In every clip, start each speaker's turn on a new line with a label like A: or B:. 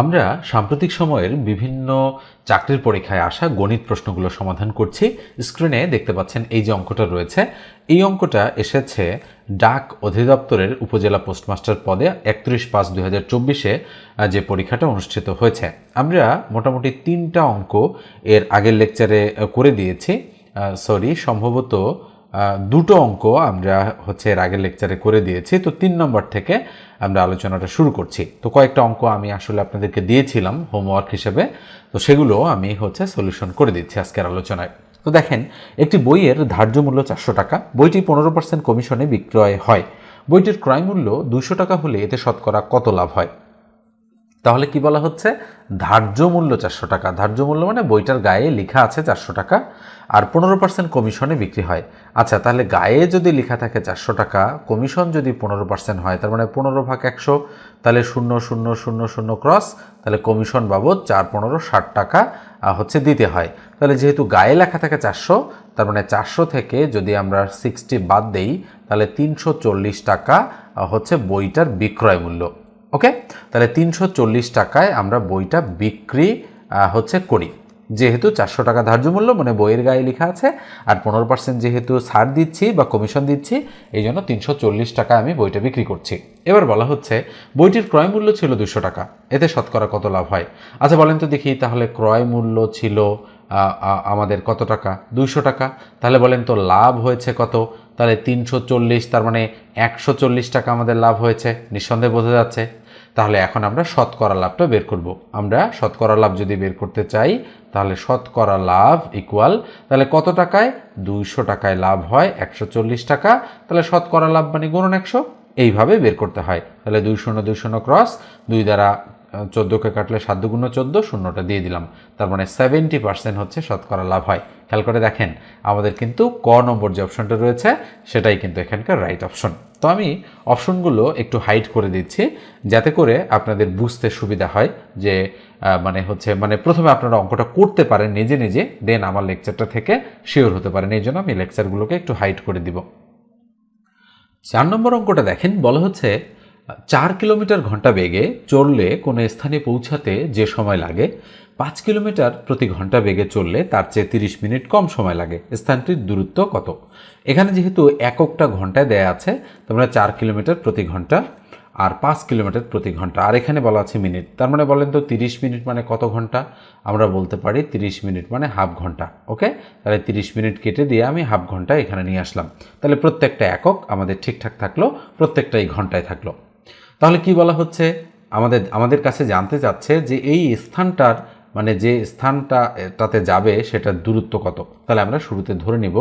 A: আমরা সাম্প্রতিক সময়ের বিভিন্ন চাকরির পরীক্ষায় আসা গণিত প্রশ্নগুলো সমাধান করছি। স্ক্রিনে দেখতে পাচ্ছেন এই যে অঙ্কটা রয়েছে, এই অঙ্কটা এসেছে ডাক অধিদপ্তরের উপজেলা পোস্টমাস্টার পদে একত্রিশ পাঁচ দুই হাজার চব্বিশে যে পরীক্ষাটা অনুষ্ঠিত হয়েছে। আমরা মোটামুটি তিনটা অঙ্ক এর আগের লেকচারে করে দিয়েছি। সরি সম্ভবত দুটো অঙ্ক আমরা হচ্ছে এর আগের লেকচারে করে দিয়েছি। তো তিন নম্বর থেকে আমরা আলোচনাটা শুরু করছি। তো কয়েকটা অঙ্ক আমি আসলে আপনাদেরকে দিয়েছিলাম হোমওয়ার্ক হিসেবে। তো সেগুলো আমি হচ্ছে সলিউশন করে দিচ্ছি আজকের আলোচনায়। তো দেখেন, একটি বইয়ের ধার্য মূল্য চারশো টাকা, বইটি পনেরো পার্সেন্ট কমিশনে বিক্রয় হয়। বইটির ক্রয় মূল্য দুশো টাকা হলে এতে শতকরা কত লাভ হয়? তাহলে কি বলা হচ্ছে? ধার্য মূল্য চারশো টাকা। ধার্য মূল্য মানে বইটার গায়ে লেখা আছে চারশো টাকা। আর পনেরো পার্সেন্ট কমিশনে বিক্রি হয়। আচ্ছা তাহলে গায়ে যদি লেখা থাকে চারশো টাকা, কমিশন যদি পনেরো পার্সেন্ট হয়, তার মানে পনেরো ভাগ একশো, তাহলে শূন্য শূন্য শূন্য শূন্য ক্রস, তাহলে কমিশন বাবদ চার, পনেরো, ষাট টাকা হচ্ছে দিতে হয়। তাহলে যেহেতু গায়ে লেখা থাকে চারশো, তার মানে চারশো থেকে যদি আমরা সিক্সটি বাদ দেই, তাহলে তিনশো চল্লিশ টাকা হচ্ছে বইটার বিক্রয় মূল্য। ওকে? তাহলে তিনশো চল্লিশ টাকায় আমরা বইটা বিক্রি হচ্ছে করি। যেহেতু চারশো টাকা ধার্য মূল্য মানে বইয়ের গায়ে লেখা আছে, আর পনেরো পার্সেন্ট যেহেতু ছাড় দিচ্ছি বা কমিশন দিচ্ছি, এই জন্য তিনশো চল্লিশ টাকায় আমি বইটা বিক্রি করছি। এবার বলা হচ্ছে, বইটির ক্রয় মূল্য ছিল দুশো টাকা, এতে শতকরা কত লাভ হয়? আচ্ছা বলেন তো দেখি, তাহলে ক্রয় মূল্য ছিল আমাদের কত টাকা? দুইশো টাকা। তাহলে বলেন তো লাভ হয়েছে কত? তাহলে তিনশো চল্লিশ, তার মানে একশো চল্লিশ টাকা আমাদের লাভ হয়েছে, নিঃসন্দেহে বোঝা যাচ্ছে। তাহলে এখন আমরা শতকরা লাভটা বের করব। আমরা শতকরা লাভ যদি বের করতে চাই, তাহলে শতকরা লাভ ইকুয়াল তাহলে কত টাকায়? দুইশো টাকায় লাভ হয় একশো চল্লিশ টাকা। তাহলে শতকরা লাভ মানে গুণন একশো। এইভাবে বের করতে হয়। তাহলে দুই শূন্য দুই শূন্য ক্রস দুই দ্বারা চোদ্দোকে কাটলে সাত দুগুণ চোদ্দ, শূন্যটা দিয়ে দিলাম। তার মানে সেভেন্টি পার্সেন্ট হচ্ছে শতকরা লাভ হয়। খেয়াল করে দেখেন, আমাদের কিন্তু ক নম্বর যে অপশনটা রয়েছে, সেটাই কিন্তু এখানকার রাইট অপশন তো আমি অপশনগুলো একটু হাইড করে দিচ্ছি, যাতে করে আপনাদের বুঝতে সুবিধা হয় যে মানে হচ্ছে মানে প্রথমে আপনারা অঙ্কটা করতে পারেন নিজে নিজে, দেন আমার লেকচারটা থেকে শিওর হতে পারেন। এই জন্য আমি লেকচারগুলোকে একটু হাইড করে দিব। চার নম্বর অঙ্কটা দেখেন, বলা হচ্ছে, চার কিলোমিটার ঘণ্টা বেগে চললে কোনো স্থানে পৌঁছাতে যে সময় লাগে, পাঁচ কিলোমিটার প্রতি ঘণ্টা বেগে চললে তার চেয়ে তিরিশ মিনিট কম সময় লাগে। স্থানটির দূরত্ব কত? এখানে যেহেতু এককটা ঘন্টায় দেয়া আছে, তোমরা চার কিলোমিটার প্রতি ঘণ্টা আর পাঁচ কিলোমিটার প্রতি ঘণ্টা। আর এখানে বলা আছে মিনিট। তার মানে বলেন তো তিরিশ মিনিট মানে কত ঘণ্টা? আমরা বলতে পারি তিরিশ মিনিট মানে হাফ ঘণ্টা। ওকে? তাহলে তিরিশ মিনিট কেটে দিয়ে আমি হাফ ঘণ্টা এখানে নিয়ে আসলাম। তাহলে প্রত্যেকটা একক আমাদের ঠিকঠাক থাকল, প্রত্যেকটাই ঘন্টায় থাকল। তাহলে কি বলা হচ্ছে? আমাদের আমাদের কাছে জানতে চাচ্ছে যে এই স্থানটার মানে যে স্থানটা তাতে যাবে সেটার দূরত্ব কত? তাহলে আমরা শুরুতে ধরে নিব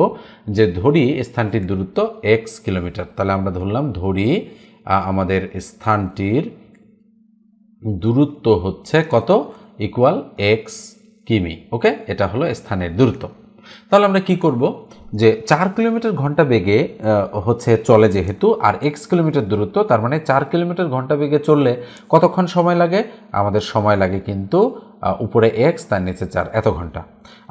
A: যে ধরি স্থানটির দূরত্ব এক্স কিলোমিটার। তাহলে আমরা ধরলাম ধরি আমাদের স্থানটির দূরত্ব হচ্ছে কত? ইকুয়াল এক্স কিমি ওকে এটা হলো স্থানের দূরত্ব। তাহলে আমরা কি করব? যে চার কিলোমিটার ঘণ্টা বেগে হচ্ছে চলে যেহেতু, আর এক্স কিলোমিটার দূরত্ব, তার মানে চার কিলোমিটার ঘণ্টা বেগে চললে কতক্ষণ সময় লাগে? আমাদের সময় লাগে কিন্তু উপরে এক্স তার নিচে চার, এত ঘণ্টা।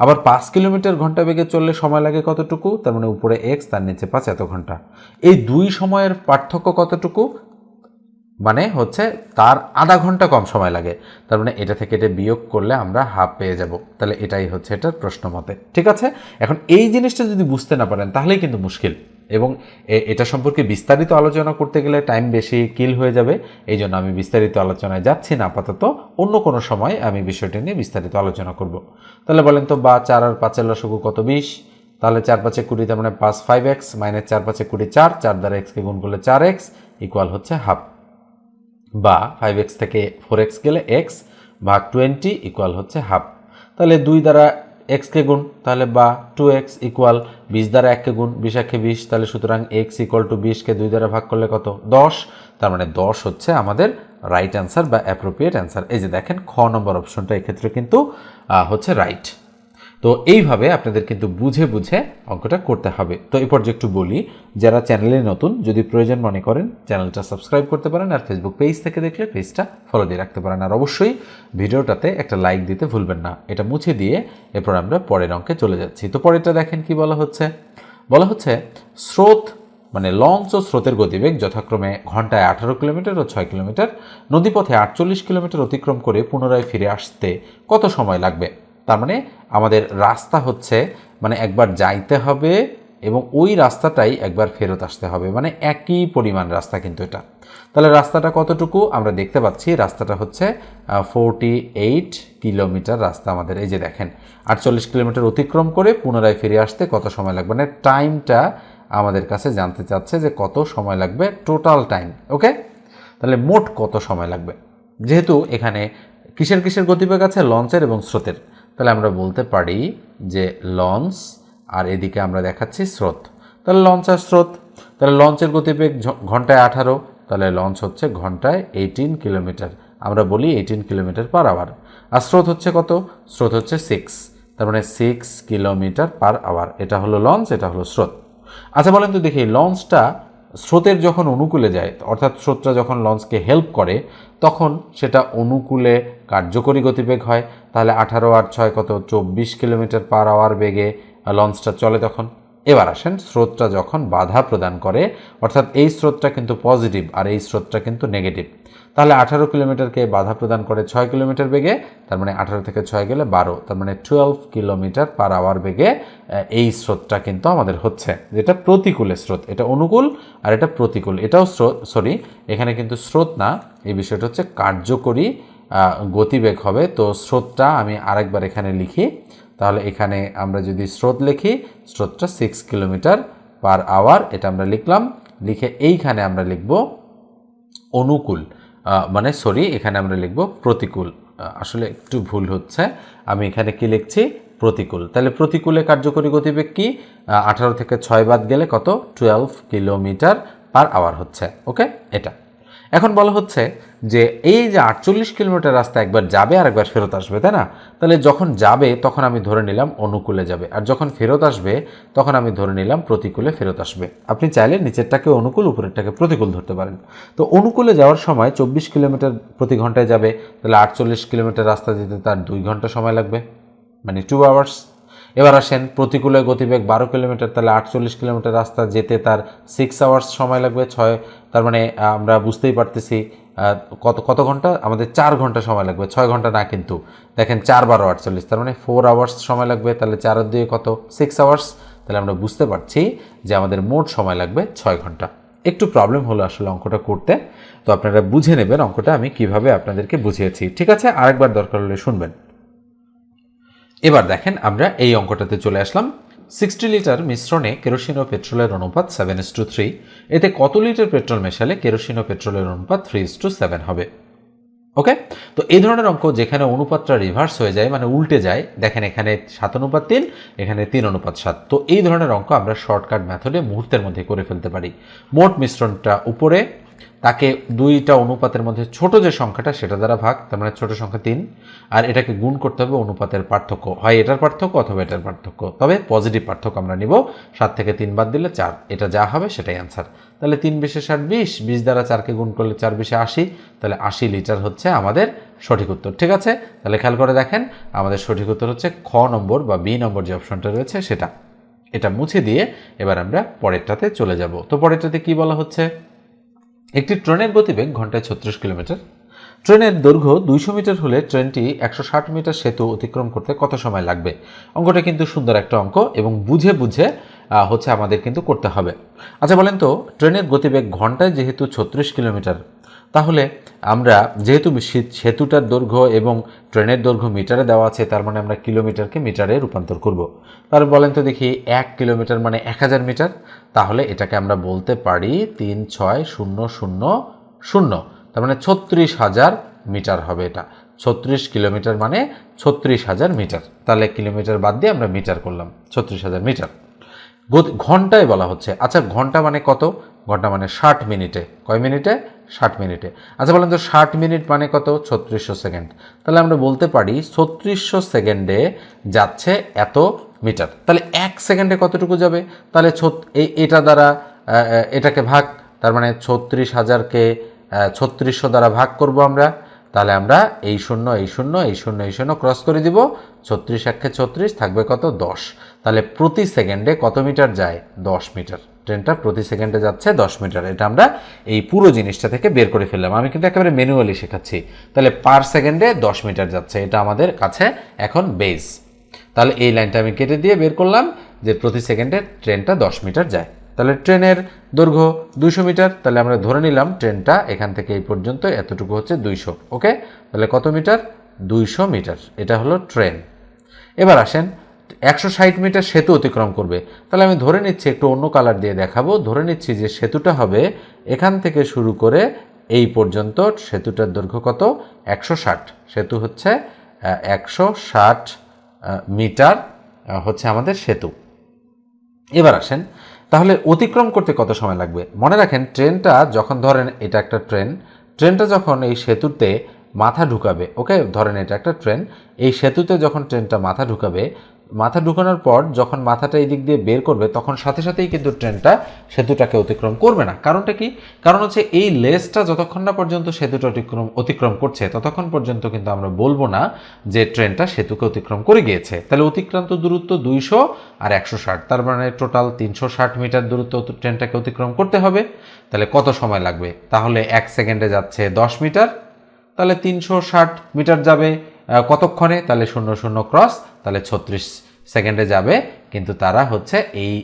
A: আবার পাঁচ কিলোমিটার ঘণ্টা বেগে চললে সময় লাগে কতটুকু? তার মানে উপরে এক্স তার নিচে পাঁচ, এত ঘণ্টা। এই দুই সময়ের পার্থক্য কতটুকু? মানে হচ্ছে তার আধা ঘণ্টা কম সময় লাগে। তার মানে এটা থেকে এটা বিয়োগ করলে আমরা হাফ পেয়ে যাব। তাহলে এটাই হচ্ছে এটার প্রশ্ন মতে। ঠিক আছে? এখন এই জিনিসটা যদি বুঝতে না পারেন, তাহলেই কিন্তু মুশকিল। এবং এটা সম্পর্কে বিস্তারিত আলোচনা করতে গেলে টাইম বেশি কিল হয়ে যাবে। এই জন্য আমি বিস্তারিত আলোচনায় যাচ্ছি না। আপাতত অন্য কোনো সময় আমি বিষয়টি নিয়ে বিস্তারিত আলোচনা করব। তাহলে বলেন তো, বা চার আর পাঁচের লসগু কত বিশ? তাহলে চার পাঁচে কুড়ি তার মানে পাঁচ ফাইভ এক্স মাইনাস চার পাঁচে কুড়ি চার চার দ্বারা এক্সকে গুণ করলে চার এক্স ইকুয়াল হচ্ছে হাফ বা ফাইভ এক্স থেকে ফোর এক্স গেলে এক্স ভাগ টোয়েন্টি ইকুয়াল হচ্ছে হাফ তাহলে দুই দ্বারা এক্সকে গুণ, তাহলে বা টু এক্স ইকুয়াল বিশ দ্বারা এককে গুণ, বিশ একে বিশ, তাহলে সুতরাং এক্স ইকুয়াল টু বিশকে দুই দ্বারা ভাগ করলে কত? দশ। তার মানে দশ হচ্ছে আমাদের রাইট অ্যান্সার বা অ্যাপ্রোপ্রিয়েট অ্যান্সার এই যে দেখেন, খ নম্বর অপশনটা এক্ষেত্রে কিন্তু হচ্ছে রাইট তো এইভাবে আপনাদের কিন্তু বুঝে বুঝে অঙ্কটা করতে হবে। তো এই পর্যায়ে একটু বলি, যারা চ্যানেলে নতুন, যদি প্রয়োজন মনে করেন, চ্যানেলটা সাবস্ক্রাইব করতে পারেন আর ফেসবুক পেজ থেকে দেখলে পেজটা ফলো দিয়ে রাখতে পারেন। আর অবশ্যই ভিডিওটাতে একটা লাইক দিতে ভুলবেন না। এটা মুছে দিয়ে এরপর আমরা পরের অঙ্কে চলে যাচ্ছি। তো পরেরটা দেখেন কি বলা হচ্ছে? বলা হচ্ছে, স্রোত মানে লঞ্চ ও স্রোতের গতিবেগ যথাক্রমে ঘন্টায় আঠারো কিলোমিটার ও ছয় কিলোমিটার, নদীপথে আটচল্লিশ কিলোমিটার অতিক্রম করে পুনরায় ফিরে আসতে কত সময় লাগবে? তার মানে আমাদের রাস্তা হচ্ছে মানে একবার যাইতে হবে এবং ওই রাস্তাটাই একবার ফেরত আসতে হবে। মানে একই পরিমাণ রাস্তা কিন্তু এটা। তাহলে রাস্তাটা কতটুকু? আমরা দেখতে পাচ্ছি রাস্তাটা হচ্ছে ফোরটি এইট কিলোমিটার রাস্তা আমাদের। এই যে দেখেন, আটচল্লিশ কিলোমিটার অতিক্রম করে পুনরায় ফিরে আসতে কত সময় লাগবে? মানে টাইমটা আমাদের কাছে জানতে চাচ্ছে যে কত সময় লাগবে টোটাল টাইম ওকে তাহলে মোট কত সময় লাগবে? যেহেতু এখানে কিসের কিসের গতিবেগ আছে? লঞ্চের এবং স্রোতের। তাহলে আমরা বলতে পারি যে লঞ্চ, আর এদিকে আমরা দেখাচ্ছি স্রোত। তাহলে লঞ্চ আর স্রোত, তাহলে লঞ্চের গতিবেগ ঘন্টায় আঠারো, তাহলে লঞ্চ হচ্ছে ঘন্টায় এইটিন কিলোমিটার আমরা বলি এইটিন কিলোমিটার পার আওয়ার আর স্রোত হচ্ছে কত? স্রোত হচ্ছে সিক্স তার মানে সিক্স কিলোমিটার পার আওয়ার এটা হলো লঞ্চ, এটা হলো স্রোত। আচ্ছা বলেন তো দেখি, লঞ্চটা স্রোতের যখন অনুকূলে যায়, অর্থাৎ স্রোতটা যখন লঞ্চকে হেল্প করে, তখন সেটা অনুকূলে কার্যকরী গতিবেগ হয় তাহলে আঠারো আর ছয় কত? চব্বিশ কিলোমিটার পার আওয়ার বেগে লঞ্চটা চলে তখন। এবার আসেন স্রোতটা যখন বাধা প্রদান করে, অর্থাৎ এই স্রোতটা কিন্তু পজিটিভ আর এই স্রোতটা কিন্তু নেগেটিভ তাহলে আঠারো কিলোমিটারকে বাধা প্রদান করে ছয় কিলোমিটার বেগে, তার মানে আঠারো থেকে ছয় গেলে বারো, তার মানে টুয়েলভ কিলোমিটার পার আওয়ার বেগে এই স্রোতটা কিন্তু আমাদের হচ্ছে। যেটা প্রতিকূলের স্রোত, এটা অনুকূল আর এটা প্রতিকূল। এটাও স্রোত সরি এখানে কিন্তু স্রোত না, এই বিষয়টা হচ্ছে কার্যকরী গতিবেগ হবে। তো স্রোতটা আমি আরেকবার এখানে লিখি। তাহলে এখানে আমরা যদি স্রোত লিখি, স্রোতটা সিক্স কিলোমিটার পার আওয়ার এটা আমরা লিখলাম। লিখে এইখানে আমরা লিখব অনুকূল মানে সরি এখানে আমরা লিখব প্রতিকূল। আসলে একটু ভুল হচ্ছে। আমি এখানে কি লিখছি? প্রতিকূল। তাহলে প্রতিকূলে কার্যকরী গতিবেগ কি? আঠারো থেকে ছয় বাদ গেলে কত? টুয়েলভ কিলোমিটার পার আওয়ার হচ্ছে। ওকে এটা। এখন বলা হচ্ছে যে এই যে আটচল্লিশ কিলোমিটার রাস্তা একবার যাবে আর একবার ফেরত আসবে, তাই না? তাহলে যখন যাবে, তখন আমি ধরে নিলাম অনুকূলে যাবে। আর যখন ফেরত আসবে, তখন আমি ধরে নিলাম প্রতিকূলে ফেরত আসবে। আপনি চাইলে নিচেরটাকে অনুকূল, উপরেরটাকে প্রতিকূল ধরতে পারেন। তো অনুকূলে যাওয়ার সময় চব্বিশ কিলোমিটার প্রতি ঘন্টায় যাবে, তাহলে আটচল্লিশ কিলোমিটার রাস্তা যেতে তার দুই ঘণ্টা সময় লাগবে। মানে টু আওয়ার্স এবার আসেন প্রতিকূলে গতিবেগ বারো কিলোমিটার, তাহলে আটচল্লিশ কিলোমিটার রাস্তা যেতে তার সিক্স আওয়ার্স সময় লাগবে, ছয়, তার মানে আমরা বুঝতেই পারতেছি কত কত ঘণ্টা? আমাদের চার ঘণ্টা সময় লাগবে, ছয় ঘণ্টা না কিন্তু। দেখেন চার বারো আটচল্লিশ, তার মানে ফোর আওয়ার্স সময় লাগবে, তাহলে চার দুয়ে কত? সিক্স আওয়ার্স তাহলে আমরা বুঝতে পারছি যে আমাদের মোট সময় লাগবে ছয় ঘণ্টা। একটু প্রবলেম হলো আসলে অঙ্কটা করতে, তো আপনারা বুঝে নেবেন অঙ্কটা আমি কীভাবে আপনাদেরকে বুঝিয়েছি। ঠিক আছে, আরেকবার দরকার হলে শুনবেন। এবার দেখেন আমরা এই অঙ্কটাতে চলে আসলাম। সিক্সটি লিটার মিশ্রণে কেরোসিন ও পেট্রোলের অনুপাত সেভেন ইস টু থ্রি এতে কত লিটার পেট্রোল মেশালে কেরোসিন ও পেট্রোলের অনুপাত থ্রি ইস টু সেভেন হবে। ওকে তো এই ধরনের অঙ্ক যেখানে অনুপাতটা রিভার্স হয়ে যায় মানে উল্টে যায়, দেখেন এখানে সাত অনুপাত তিন, এখানে তিন অনুপাত সাত। তো এই ধরনের অঙ্ক আমরা শর্টকাট মেথডে মুহূর্তের মধ্যে করে ফেলতে পারি। মোট মিশ্রণটা উপরে তাকে দুইটা অনুপাতের মধ্যে ছোট যে সংখ্যাটা, সেটা দ্বারা ভাগ, তার মানে ছোট সংখ্যা তিন। আর এটাকে গুণ করতে হবে অনুপাতের পার্থক্য। হয় এটার পার্থক্য অথবা এটার পার্থক্য। তবে পজিটিভ পার্থক্য আমরা নিব। সাত থেকে তিন বাদ দিলে চার। এটা যা হবে সেটাই অ্যান্সার তাহলে তিন বিশে ষাট, বিশ। বিশ দ্বারা চারকে গুণ করলে চার বিশে আশি। তাহলে আশি লিটার হচ্ছে আমাদের সঠিক উত্তর। ঠিক আছে? তাহলে খেয়াল করে দেখেন, আমাদের সঠিক উত্তর হচ্ছে খ নম্বর বা বি নম্বর যে অপশনটা রয়েছে সেটা। এটা মুছে দিয়ে এবার আমরা পরেরটাতে চলে যাব। তো পরেরটাতে কি বলা হচ্ছে? একটি ট্রেনের গতিবেগ ঘন্টায় ছত্রিশ কিলোমিটার। ট্রেনের দৈর্ঘ্য দুইশো মিটার হলে ট্রেনটি একশো ষাট মিটার সেতু অতিক্রম করতে কত সময় লাগবে? অঙ্কটা কিন্তু সুন্দর একটা অঙ্ক এবং বুঝে বুঝে হচ্ছে আমাদের কিন্তু করতে হবে। আচ্ছা বলেন তো, ট্রেনের গতিবেগ ঘন্টায় যেহেতু ছত্রিশ কিলোমিটার তাহলে আমরা যেহেতু সেতুটার দৈর্ঘ্য এবং ট্রেনের দৈর্ঘ্য মিটারে দেওয়া আছে, তার মানে আমরা কিলোমিটারকে মিটারে রূপান্তর করব। তাহলে বলেন তো দেখি, এক কিলোমিটার মানে এক হাজার মিটার, তাহলে এটাকে আমরা বলতে পারি তিন ছয় শূন্য শূন্য শূন্য। তার মানে ছত্রিশ হাজার মিটার হবে এটা। ছত্রিশ কিলোমিটার মানে ছত্রিশ হাজার মিটার। তাহলে কিলোমিটার বাদ দিয়ে আমরা মিটার করলাম, ছত্রিশ হাজার মিটার। ঘন্টায় বলা হচ্ছে। আচ্ছা ঘণ্টা মানে কত? ঘণ্টা মানে ষাট মিনিটে। কয় মিনিটে? ষাট মিনিটে। আচ্ছা বলেন তো ষাট মিনিট মানে কত? ছত্রিশশো সেকেন্ড। তাহলে আমরা বলতে পারি ছত্রিশশো সেকেন্ডে যাচ্ছে এত মিটার। তাহলে এক সেকেন্ডে কতটুকু যাবে? তাহলে এটা দ্বারা এটাকে ভাগ, তার মানে ছত্রিশ হাজারকে ছত্রিশশো দ্বারা ভাগ করব আমরা। তাহলে আমরা এই শূন্য এই শূন্য এই শূন্য এই শূন্য ক্রস করে দিব। ছত্রিশ একে ছত্রিশ থাকবে কত? দশ। তাহলে প্রতি সেকেন্ডে কত মিটার যায়? দশ মিটার। ট্রেনটা প্রতি সেকেন্ডে যাচ্ছে দশ মিটার। এটা আমরা এই পুরো জিনিসটা থেকে বের করে ফেললাম। আমি কিন্তু একেবারে ম্যানুয়ালি শেখাচ্ছি। তাহলে পার সেকেন্ডে দশ মিটার যাচ্ছে। এটা আমাদের কাছে এখন বেস। তাহলে এই লাইনটা আমি কেটে দিয়ে বের করলাম যে প্রতি সেকেন্ডে ট্রেনটা দশ মিটার যায়। তাহলে ট্রেনের দৈর্ঘ্য দুইশো মিটার। তাহলে আমরা ধরে নিলাম ট্রেনটা এখান থেকে এই পর্যন্ত এতটুকু হচ্ছে দুইশো। ওকে? তাহলে কত মিটার? দুইশো মিটার। এটা হলো ট্রেন। এবার আসেন একশো ষাট মিটার সেতু অতিক্রম করবে। তাহলে আমি ধরে নিচ্ছি একটু অন্য কালার দিয়ে দেখাবো। ধরে নিচ্ছি যে সেতুটা হবে এখান থেকে শুরু করে এই পর্যন্ত সেতুটার দৈর্ঘ্য কত? একশো ষাট। সেতু হচ্ছে একশো ষাট মিটার হচ্ছে আমাদের সেতু। এবার আসেন, তাহলে অতিক্রম করতে কত সময় লাগবে? মনে রাখেন, ট্রেনটা যখন ধরেন এটা একটা ট্রেন, ট্রেনটা যখন এই সেতুতে মাথা ঢুকাবে, ওকে? ধরেন এটা একটা ট্রেন, এই সেতুতে যখন ট্রেনটা মাথা ঢুকাবে মাথা ঢুকানোর পর যখন মাথাটা এই দিক দিয়ে বের করবে, তখন সাথে সাথেই কিন্তু ট্রেনটা সেতুটাকে অতিক্রম করবে না। কারণটা কি? কারণ হচ্ছে এই লেসটা যতক্ষণ না পর্যন্ত সেতুটা অতিক্রম অতিক্রম করছে, ততক্ষণ পর্যন্ত কিন্তু আমরা বলব না যে ট্রেনটা সেতুকে অতিক্রম করে গিয়েছে। তাহলে অতিক্রান্ত দূরত্ব দুইশো আর একশো ষাট, তার মানে টোটাল তিনশো ষাট মিটার দূরত্ব ট্রেনটাকে অতিক্রম করতে হবে। তাহলে কত সময় লাগবে? তাহলে এক সেকেন্ডে যাচ্ছে দশ মিটার, তাহলে তিনশো ষাট মিটার যাবে। কতক্ষণে? তাহলে শূন্য শূন্য ক্রস তাহলে ছত্রিশ সেকেন্ডে যাবে। কিন্তু তারা হচ্ছে এই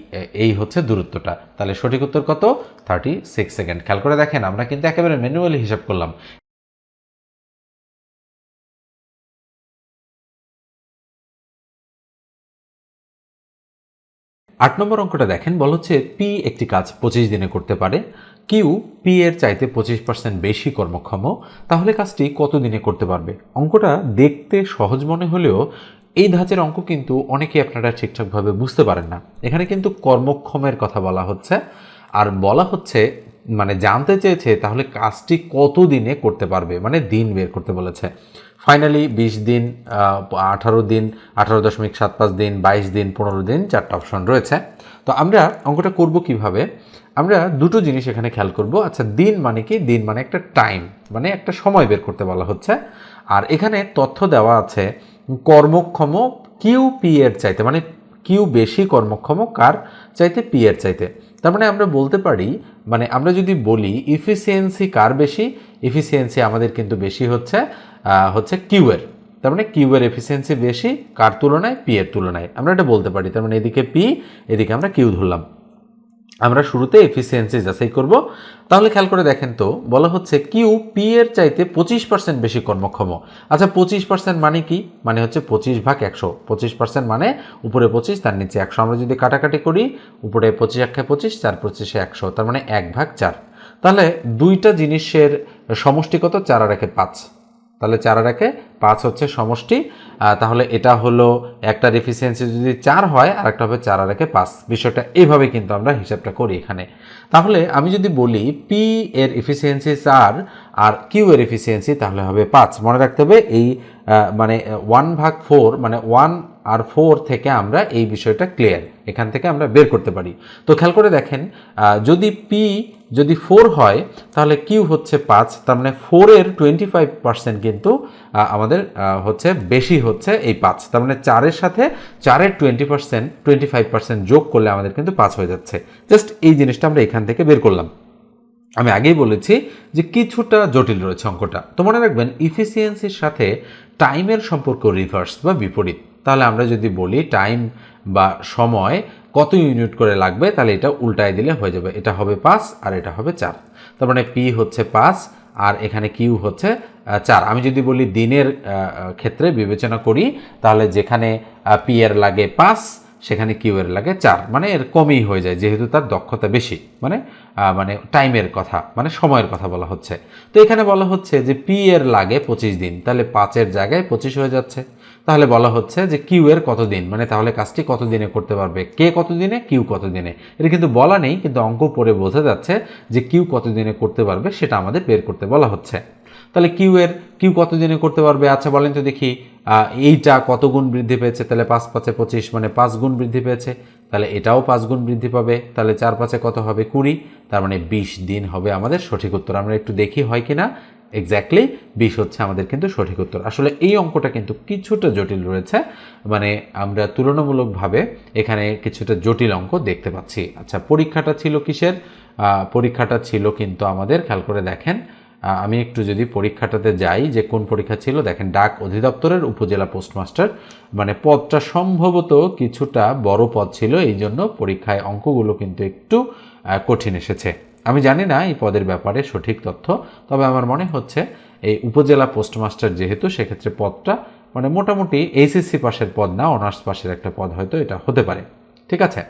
A: এই হচ্ছে দূরত্বটা। তাহলে সঠিক উত্তর কত? থার্টি সিক্স সেকেন্ড খেয়াল করে দেখেন, আমরা কিন্তু একেবারে ম্যানুয়ালি হিসাব করলাম। আট নম্বর অঙ্কটা দেখেন, বল হচ্ছে পি একটি কাজ পঁচিশ দিনে করতে পারে। কিউ পি এর চাইতে পঁচিশ পার্সেন্ট বেশি কর্মক্ষম, তাহলে কাজটি কত দিনে করতে পারবে? অঙ্কটা দেখতে সহজ মনে হলেও এই ধাঁচের অঙ্ক কিন্তু অনেকেই আপনারা ঠিকঠাকভাবে বুঝতে পারেন না। এখানে কিন্তু কর্মক্ষমের কথা বলা হচ্ছে। আর বলা হচ্ছে মানে জানতে চেয়েছে, তাহলে কাজটি কত দিনে করতে পারবে? মানে দিন বের করতে বলেছে। ফাইনালি বিশ দিন আঠারো দিন, আঠারো দশমিক সাত পাঁচ দিন, বাইশ দিন, পনেরো দিন, চারটা অপশন রয়েছে। তো আমরা অঙ্কটা করব কীভাবে? আমরা দুটো জিনিস এখানে খেয়াল করব। আচ্ছা দিন মানে কি? দিন মানে একটা টাইম মানে একটা সময় বের করতে বলা হচ্ছে। আর এখানে তথ্য দেওয়া আছে, কর্মক্ষম কিউ পি এর চাইতে মানে কিউ বেশি কর্মক্ষম কার চাইতে? পি এর চাইতে। তার মানে আমরা বলতে পারি মানে আমরা যদি বলি ইফিসিয়েন্সি কার বেশি? ইফিসিয়েন্সি আমাদের কিন্তু বেশি হচ্ছে হচ্ছে কিউ এর। তার মানে কিউ এর এফিসিয়েন্সি বেশি, কার তুলনায়? পি এর তুলনায়। আমরা এটা বলতে পারি, তার মানে এদিকে পি এদিকে আমরা কিউ ধরলাম। আমরা শুরুতে এফিসিয়েন্সি যাচাই করব। তাহলে খেয়াল করে দেখেন তো, বলা হচ্ছে কিউ পি এর চাইতে পঁচিশ পার্সেন্ট বেশি কর্মক্ষম। আচ্ছা পঁচিশ পার্সেন্ট মানে কি? মানে হচ্ছে পঁচিশ ভাগ একশো। পঁচিশ পার্সেন্ট মানে উপরে পঁচিশ, তার নিচে একশো। আমরা যদি কাটাকাটি করি, উপরে পঁচিশ, একে পঁচিশ, চার পঁচিশে একশো, তার মানে এক ভাগ চার। তাহলে দুইটা জিনিসের সমষ্টি কত চার আর একে পাঁচ। তাহলে চার আর একে পাঁচ হচ্ছে সমষ্টি। তাহলে এটা হলো একটা ডিফিসিয়েন্সি যদি চার হয় আর একটা হবে চার আর একে পাঁচ। বিষয়টা এইভাবে কিন্তু আমরা হিসাবটা করি এখানে। তাহলে আমি যদি বলি পি এর এফিসিয়েন্সি চার আর কিউ এর এফিসিয়েন্সি তাহলে হবে পাঁচ। মনে রাখতে হবে এই মানে ওয়ান ভাগ ফোর মানে ওয়ান আর ফোর থেকে আমরা এই বিষয়টা ক্লিয়ার এখান থেকে আমরা বের করতে পারি। তো খেয়াল করে দেখেন যদি পি যদি ফোর হয়, তাহলে কিউ হচ্ছে পাঁচ, তার মানে ফোরের টোয়েন্টি ফাইভ পার্সেন্ট কিন্তু আমাদের হচ্ছে বেশি হচ্ছে এই পাঁচ, তার মানে চারের সাথে চারের twenty percent twenty five percent যোগ করলে আমাদের কিন্তু পাঁচ হয়ে যাচ্ছে। জাস্ট এই জিনিসটা আমরা এখান থেকে বের করলাম। আমি আগেই বলেছি যে কিছুটা জটিল রয়েছে অঙ্কটা। তো মনে রাখবেন ইফিসিয়েন্সির সাথে টাইমের সম্পর্ক রিভার্স বা বিপরীত। তাহলে আমরা যদি বলি টাইম বা সময়, কত ইউনিট করে লাগবে, তাহলে এটা উল্টায় দিলে হয়ে যাবে। এটা হবে পাঁচ আর এটা হবে চার। তার মানে পি হচ্ছে পাঁচ আর এখানে কিউ হচ্ছে চার। আমি যদি বলি দিনের ক্ষেত্রে বিবেচনা করি, তাহলে যেখানে পি এর লাগে পাঁচ, সেখানে কিউ এর লাগে চার। মানে এর কমই হয়ে যায়, যেহেতু তার দক্ষতা বেশি। মানে মানে টাইমের কথা মানে সময়ের কথা বলা হচ্ছে। তো এখানে বলা হচ্ছে যে পি এর লাগে পঁচিশ দিন। তাহলে পাঁচের জায়গায় পঁচিশ হয়ে যাচ্ছে। তাহলে বলা হচ্ছে যে কিউ এর কত দিন মানে তাহলে কাজটি কত দিনে করতে পারবে? কে কত দিনে কিউ কত দিনে এটা কিন্তু বলা নেই, কিন্তু অঙ্ক পড়ে বোঝা যাচ্ছে যে কিউ কত দিনে করতে পারবে সেটা আমাদের বের করতে বলা হচ্ছে। তাহলে কিউ এর, কিউ কত দিনে করতে পারবে? আচ্ছা বলেন তো দেখি এইটা কত গুণ বৃদ্ধি পেয়েছে? তাহলে পাঁচ পাঁচে পঁচিশ মানে পাঁচ গুণ বৃদ্ধি পেয়েছে। তাহলে এটাও পাঁচ গুণ বৃদ্ধি পাবে। তাহলে চার পাঁচে কত হবে? কুড়ি। তার মানে বিশ দিন হবে আমাদের সঠিক উত্তর। আমরা একটু দেখি হয় কি না এক্স্যাক্টলি বিশ হচ্ছে আমাদের কিন্তু সঠিক উত্তর। আসলে এই অঙ্কটা কিন্তু কিছুটা জটিল রয়েছে মানে আমরা তুলনামূলকভাবে এখানে কিছুটা জটিল অঙ্ক দেখতে পাচ্ছি। আচ্ছা পরীক্ষাটা ছিল কিসের? পরীক্ষাটা ছিল কিন্তু আমাদের, খেয়াল করে দেখেন আমি একটু যদি পরীক্ষাটাতে যাই যে কোন পরীক্ষা ছিল, দেখেন ডাক অধিদপ্তরের উপজেলা পোস্টমাস্টার মানে পদটা সম্ভবত কিছুটা বড় পদ ছিল এই জন্য পরীক্ষায় অঙ্কগুলো কিন্তু একটু কঠিন এসেছে। আমি জানি না এই পদের ব্যাপারে সঠিক তথ্য, তবে আমার মনে হচ্ছে এই উপজেলা পোস্টমাস্টার যেহেতু, সেক্ষেত্রে পদটা মানে মোটামুটি এইচএসসি পাশের পদ না, অনার্স পাশের একটা পদ হয়তো এটা হতে পারে। ঠিক আছে?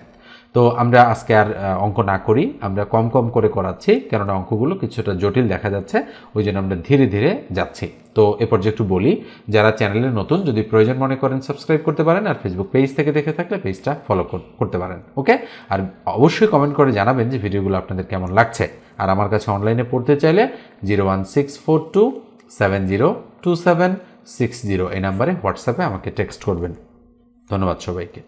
A: তো আমরা আজকে আর অঙ্ক না করি, আমরা কম কম করে করাচ্ছি, কেননা অঙ্কগুলো কিছুটা জটিল দেখা যাচ্ছে, ওই জন্য আমরা ধীরে ধীরে যাচ্ছি। তো এ পর্যায়ে একটু বলি, যারা চ্যানেলে নতুন, যদি প্রয়োজন মনে করেন সাবস্ক্রাইব করতে পারেন, আর ফেসবুক পেজ থেকে দেখে থাকলে পেজটা ফলো করতে পারেন ওকে আর অবশ্যই কমেন্ট করে জানাবেন যে ভিডিওগুলো আপনাদের কেমন লাগছে। আর আমার কাছে অনলাইনে পড়তে চাইলে zero one six four two seven zero two seven six zero এই নাম্বারে হোয়াটসঅ্যাপে আমাকে টেক্সট করবেন। ধন্যবাদ সবাইকে।